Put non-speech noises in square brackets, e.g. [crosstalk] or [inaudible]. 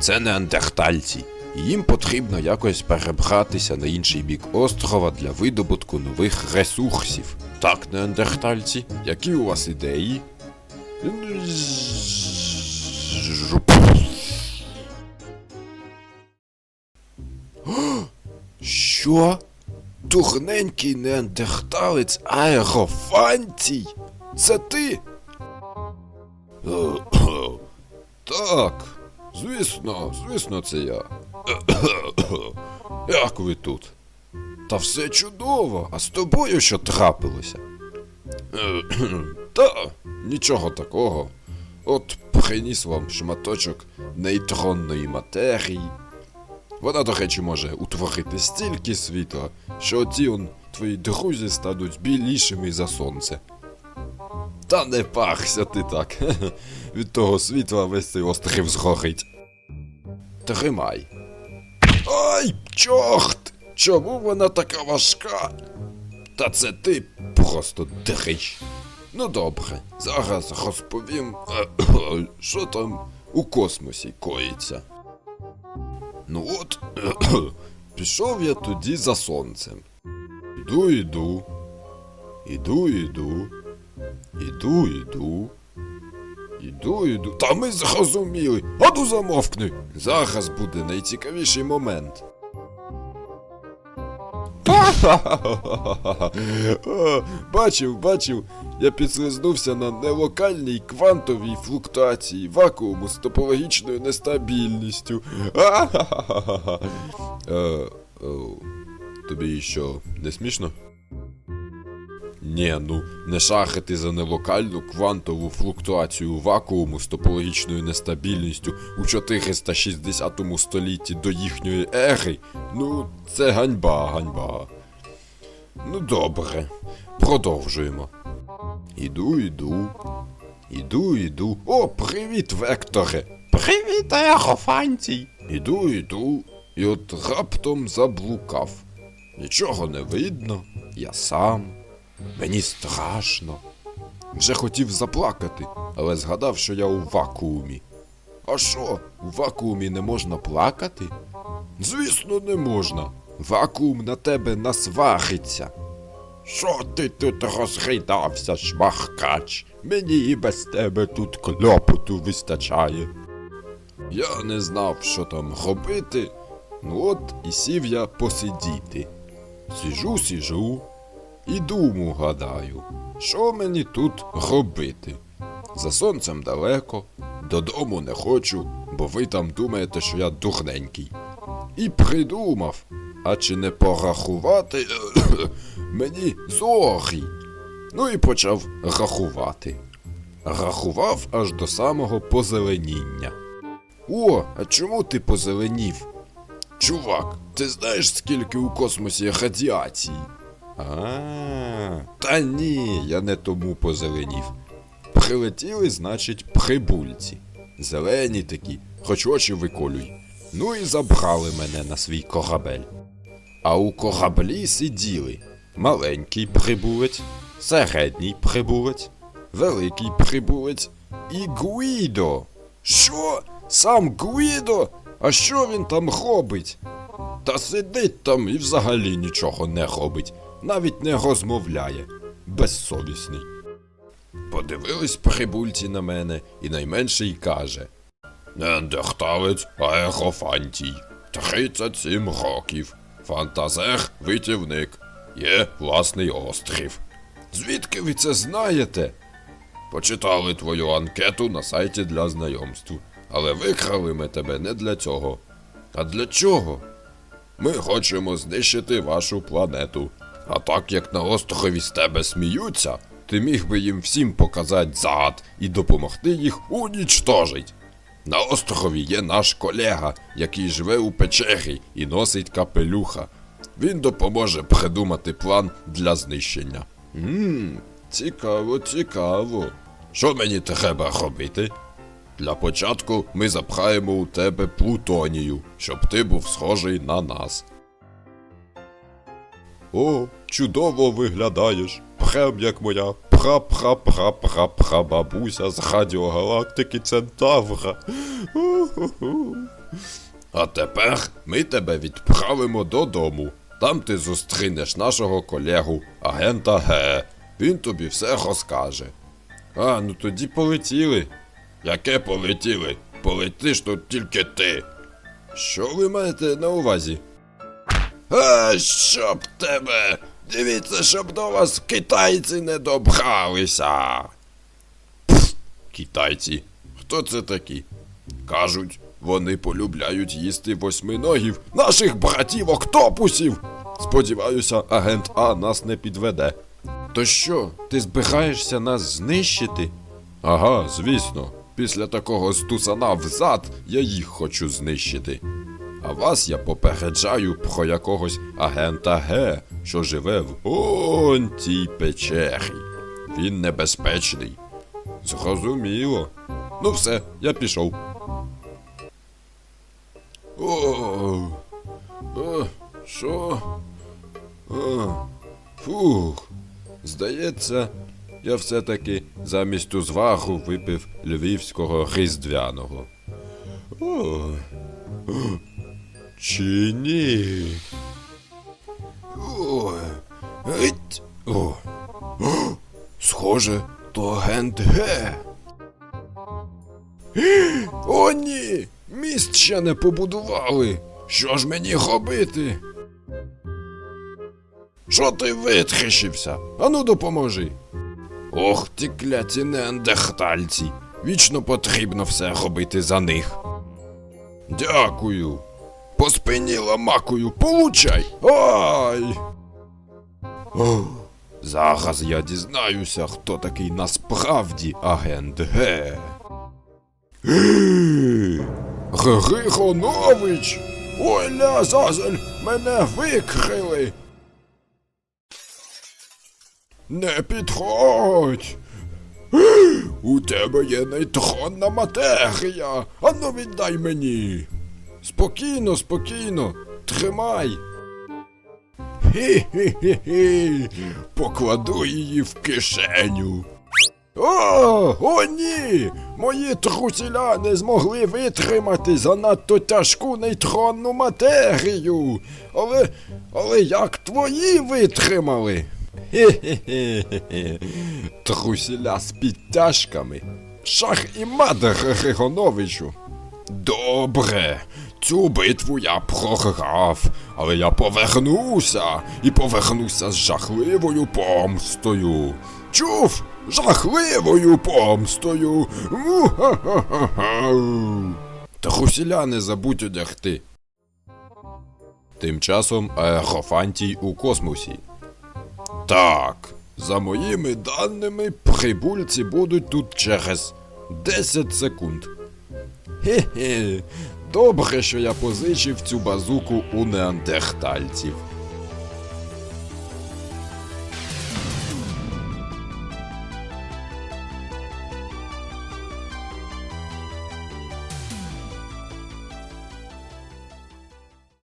Це неандертальці. і Їм потрібно якось перебратися на інший бік острова для видобутку нових ресурсів. Так, неандертальці, які у вас ідеї? Що? Дурненький неандерталець аерофантій? Це ти? [coughs] Так, звісно, звісно, це я. [coughs] Як ви тут? Та все чудово, а з тобою що трапилося? [coughs] Та, нічого такого. От приніс вам шматочок нейтронної матерії. Вона, до речі, може утворити стільки світла, що ті он твої друзі стануть білішими за сонце. Та не парся ти так. [laughs] Від того світла весь цей острів згорить. Тримай. Ай, чорт! Чому вона така важка? Та це ти просто дрищ. Ну добре, зараз розповім, е, [clears throat] що там у космосі коїться. Ну от, [clears throat] пішов я тоді за сонцем. Іду, іду. Іду, іду. Іду, іду. Іду, іду. Та ми зрозуміли. А ну замовкни. Зараз буде найцікавіший момент. [laughs] Бачив, бачив, я підслизнувся на нелокальній квантовій флуктуації вакууму з топологічною нестабільністю. [laughs] Е, е, Тобі що, не смішно? Ні, ну не шахати за нелокальну квантову флуктуацію вакууму з топологічною нестабільністю у 460 столітті до їхньої ери. Ну, це ганьба, ганьба. Ну добре, продовжуємо. Іду, іду. Іду, іду. О, привіт, Векторе! Привіт, Аерофантій! Іду, іду. І от раптом заблукав. Нічого не видно, я сам. Мені страшно. Вже хотів заплакати, але згадав, що я у вакуумі. А що, у вакуумі не можна плакати? Звісно, не можна. Вакуум на тебе насвариться. Що ти тут розгридався, шмахкач? Мені і без тебе тут клопоту вистачає. Я не знав, що там робити. Ну от і сів я посидіти. Сижу, сижу і думу гадаю, що мені тут робити. За сонцем далеко, додому не хочу, бо ви там думаєте, що я дурненький. І придумав, а чи не порахувати [coughs] мені зорі. Ну і почав рахувати. Рахував аж до самого позеленіння. О, а чому ти позеленів? Чувак, ти знаєш, скільки у космосі радіації? А, та ні, я не тому позеленів. Прилетіли, значить, прибульці. Зелені такі, хоч очі виколюй. Ну і забрали мене на свій корабель. А у кораблі сиділи маленький прибулець, середній прибулець, великий прибулець і Гуїдо. Що? Сам Гуїдо? А що він там робить? Та сидить там і взагалі нічого не робить, навіть не розмовляє. Безсовісний. Подивились прибульці на мене, і найменший каже: Неандерталець аерофантій. 37 років. Фантазер витівник. Є власний острів. Звідки ви це знаєте? Почитали твою анкету на сайті для знайомств. Але викрали ми тебе не для цього. А для чого? Ми хочемо знищити вашу планету. А так як на острові з тебе сміються, ти міг би їм всім показати зад і допомогти їх унічтожить. На острові є наш колега, який живе у печері і носить капелюха. Він допоможе придумати план для знищення. Ммм, цікаво, цікаво. Що мені треба робити? Для початку ми запхаємо у тебе плутонію, щоб ти був схожий на нас. О, чудово виглядаєш. Прям як моя пра-пра-пра-пра-пра бабуся з радіогалактики Центавра. А тепер ми тебе відправимо додому. Там ти зустрінеш нашого колегу, агента Г. Він тобі все розкаже. А, ну тоді полетіли. Яке полетіли? Полетиш тут тільки ти. Що ви маєте на увазі? А, щоб тебе! Дивіться, щоб до вас китайці не добралися. Пф, китайці. Хто це такі? Кажуть, вони полюбляють їсти восьминогів наших братів октопусів. Сподіваюся, агент А нас не підведе. То що, ти збираєшся нас знищити? Ага, звісно. Після такого стусана взад я їх хочу знищити. А вас я попереджаю про якогось агента Г, що живе в он тій печері. Він небезпечний. Зрозуміло. Ну все, я пішов. О, о, що? О, фух. Здається, я все-таки замість узвару випив львівського різдвяного. О, чи ні? О, схоже, то агент Г. О, ні! Міст ще не побудували. Що ж мені робити? Що ти витріщився? Ану допоможи. Ох, ті кляті неандертальці. Вічно потрібно все робити за них. Дякую. По спині ламакою, получай. Ай. О, зараз я дізнаюся, хто такий насправді агент Г. Григонович! Ой, ля, зазель, мене викрили! Не підходь! У тебе є нейтронна матерія! Ану віддай мені! Спокійно, спокійно, тримай! Хі-хі-хі-хі! Покладу її в кишеню. О, о ні! Мої трусіля не змогли витримати занадто тяжку нейтронну матерію. Але. але як твої витримали? Хе-хе-хе. Трусіля з підтяжками. Шах і мадер Григоновичу. Добре, цю битву я програв, але я повернуся і повернуся з жахливою помстою. Чув? Жахливою помстою. Му-ха-ха-ха-ха. Не забудь одягти. Тим часом аерофантій у космосі. Так, за моїми даними, прибульці будуть тут через 10 секунд. Хе-хе, добре, що я позичив цю базуку у неандертальців.